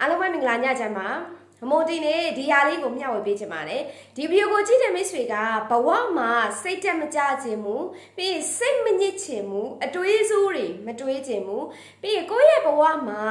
အားလုံးပဲမင်္ဂလာညချမ်းပါအမိုတီနဲ့ဒီဟာလေးကိုမျှဝေပေးချင်ပါတယ်ဒီဗီဒီယိုကိုကြည့်တဲ့မိတ်ဆွေကဘဝမှာစိတ်တက်မကြခြင်းမူပြီးရင်စိတ်မညစ်ခြင်းမူအတွေးဆိုးတွေမတွေးခြင်းမူပြီးရင်ကိုယ့်ရဲ့ဘဝမှာ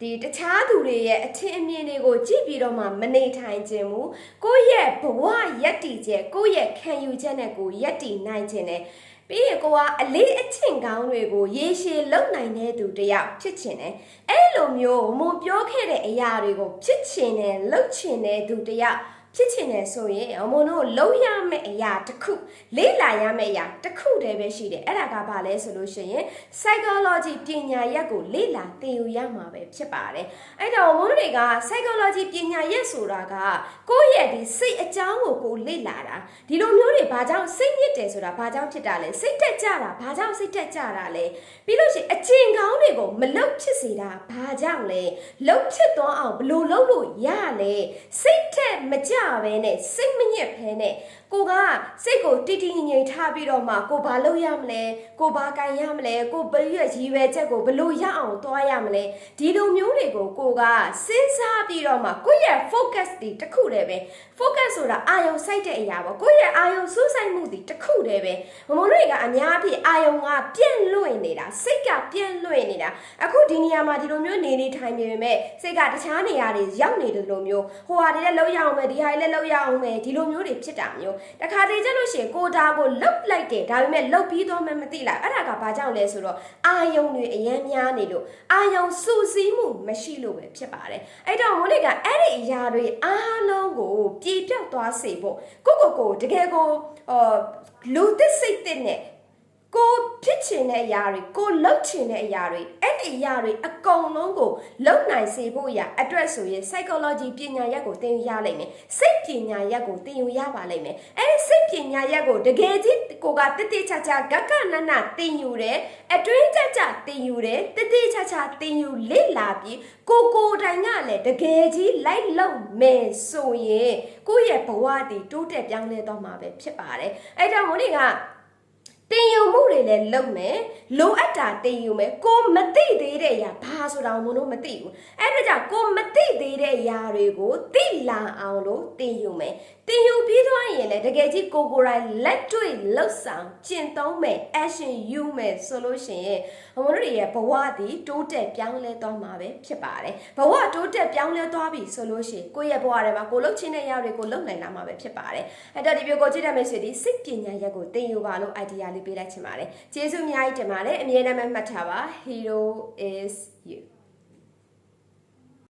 ဒီတခြားသူတွေရဲ့အထင်အမြင်တွေကိုကြည့်ပြီးတော့မှမနေထိုင်ခြင်းမူကိုယ့်ရဲ့ဘဝယက်တီချက်ကိုယ့်ရဲ့ခံယူချက်နဲ့ကိုယ်ယက်တီနိုင်ခြင်းနဲ့ ပြီးရင်ကိုကအလေးအချင့်ကောင်းတွေကိုရေရှည်လုံနိုင်တဲ့သူတစ်ယောက်ဖြစ်ချင်တယ်။အဲ့လိုမျိုးမုံပြောခဲ့တဲ့အရာတွေကိုဖြစ်ချင်တယ်လှုပ်ချင်တဲ့သူတစ်ယောက် ဖြစ်ချင်တယ်ဆိုရင်အမုံတို့လုံရမယ့်အရာတစ်ခုလေ့လာရမယ့်အရာတစ်ခုတည်းပဲရှိတယ်။အဲ့ဒါကဘာလဲဆိုလို့ရှိရင် psychology ပညာရပ်ကိုလေ့လာသင်ယူရမှာပဲဖြစ်ပါတယ်။အဲ့တော့အမုံတွေက psychology ပညာရပ်ဆိုတာကကိုယ့်ရဲ့ဒီစိတ်အကြောင်းကိုကိုလေ့လာတာဒီလိုမျိုးတွေဘာကြောင့်စိတ်ညစ်တယ်ဆိုတာဘာကြောင့်ဖြစ်တာလဲစိတ်တက်ကြတာဘာကြောင့်စိတ်တက်ကြတာလဲပြီးလို့ရှိရင်အကျင့်ကောင်းတွေကိုမလုတ်ဖြစ်စေတာဘာကြောင့်လဲလုတ်ဖြစ်သွားအောင်ဘယ်လိုလုပ်လို့ရလဲစိတ်ထက်မကြဘဲနဲ့စိတ်မညစ်ဘဲနဲ့ ကိုကစိတ်ကိုတိတိငြိမ်ထားပြီးတော့မှကိုဘာလုပ်ရမလဲကိုဘာကင်ရမလဲကိုဘယ်ရရည်ရွယ်ချက်ကိုဘယ်လိုရအောင်သွားရမလဲဒီလိုမျိုးတွေကိုကိုကစဉ်းစားပြီးတော့မှကိုယ့်ရဲ့ focus တွေတစ်ခုတည်းပဲ focus ဆိုတာအာယုံစိုက်တဲ့အရာပေါ့ကိုယ့်ရဲ့အာယုံစူးစိုက်မှုတွေတစ်ခုတည်းပဲမမတို့တွေကအများအပြည့်အာယုံကပြန့်လွင့်နေတာစိတ်ကပြန့်လွင့်နေတာအခုဒီနေရာမှာဒီလိုမျိုးနေနေထိုင်နေပေမဲ့စိတ်ကတခြားနေရာတွေရောက်နေတယ်လို့မျိုးဟိုဟာတွေလည်းလောက်ရအောင်မယ်ဒီဟာတွေလည်းလောက်ရအောင်မယ်ဒီလိုမျိုးတွေဖြစ်တာမျိုးတခါတည်းကျလို့ရှိရင်ကိုဒါကိုလုတ်လိုက်တယ်ဒါပေမဲ့လုတ်ပြီးတော့မှမသိလားအဲ့ဒါကဘာကြောင့်လဲဆိုတော့အာယုံတွေအရန်များနေလို့အာယုံစူးစီးမှုမရှိလို့ပဲဖြစ်ပါတယ်အဲ့တော့မိုးလေကအဲ့ဒီအရာတွေအားလုံးကိုပြေပြောက်သွားစေဖို့ကိုကိုကိုတကယ်ကိုအော်လူသစ်စိတ်သစ်နဲ့ ကိုဖြစ်ချင်တဲ့အရာတွေကိုလှုပ်ချင်တဲ့အရာတွေအဲ့ဒီအရာတွေအကုန်လုံးကိုလှုပ်နိုင်စေဖို့အရာအတွက်ဆိုရင် psychology ပညာရပ်ကိုသင်ယူရလိမ့်မယ်စိတ်ပညာရပ်ကိုသင်ယူရပါလိမ့်မယ်အဲ့ဒီစိတ်ပညာရပ်ကိုတကယ်ကြီးကိုကတတိချာချာဂကနနသင်ယူတယ်အတွင်းကြကြသင်ယူတယ်တတိချာချာသင်ယူလေ့လာပြီးကိုကိုတိုင်ကလည်းတကယ်ကြီးလိုက်လုံမယ်ဆိုရင်ကိုယ့်ရဲ့ဘဝတည်တိုးတက်ပြောင်းလဲသွားမှာပဲဖြစ်ပါတယ်အဲ့တော့မိုးတွေက တင်ယူမှုတွေလည်းလုပ်မယ်လိုအပ်တာတင်ယူမယ်ကိုမသိသေးတဲ့အရာဘာဆိုတာမလို့မသိဘူးအဲ့ဒါကြောင့်ကိုမသိသေးတဲ့အရာတွေကိုသိလာအောင်လို့တင်ယူမယ်တင်ယူပြီးသွားရင်လည်းတကယ်ကြီးကိုကိုယ်တိုင်လက်တွေ့လှုပ်ဆောင်ကျင့်သုံးမယ် action ယူမယ်ဆိုလို့ရှိရင်ဘဝတို့ရဲ့ဘဝသည်တိုးတက်ပြောင်းလဲသွားမှာပဲဖြစ်ပါတယ်ဘဝတိုးတက်ပြောင်းလဲသွားပြီဆိုလို့ရှိရင်ကိုယ့်ရဲ့ဘဝထဲမှာကိုလှုပ်ချင်တဲ့အရာတွေကိုလှုပ်နိုင်လာမှာပဲဖြစ်ပါတယ်အဲ့တော့ဒီပြောကိုကြည့်တဲ့မိတ်ဆွေဒီစိတ်ပညာရက်ကိုသင်ယူပါလို့ idea လေးပေးလိုက်ချင်ပါတယ်ကျေးဇူးအများကြီးတင်ပါတယ်အမြဲတမ်းမှတ်ထားပါ hero is you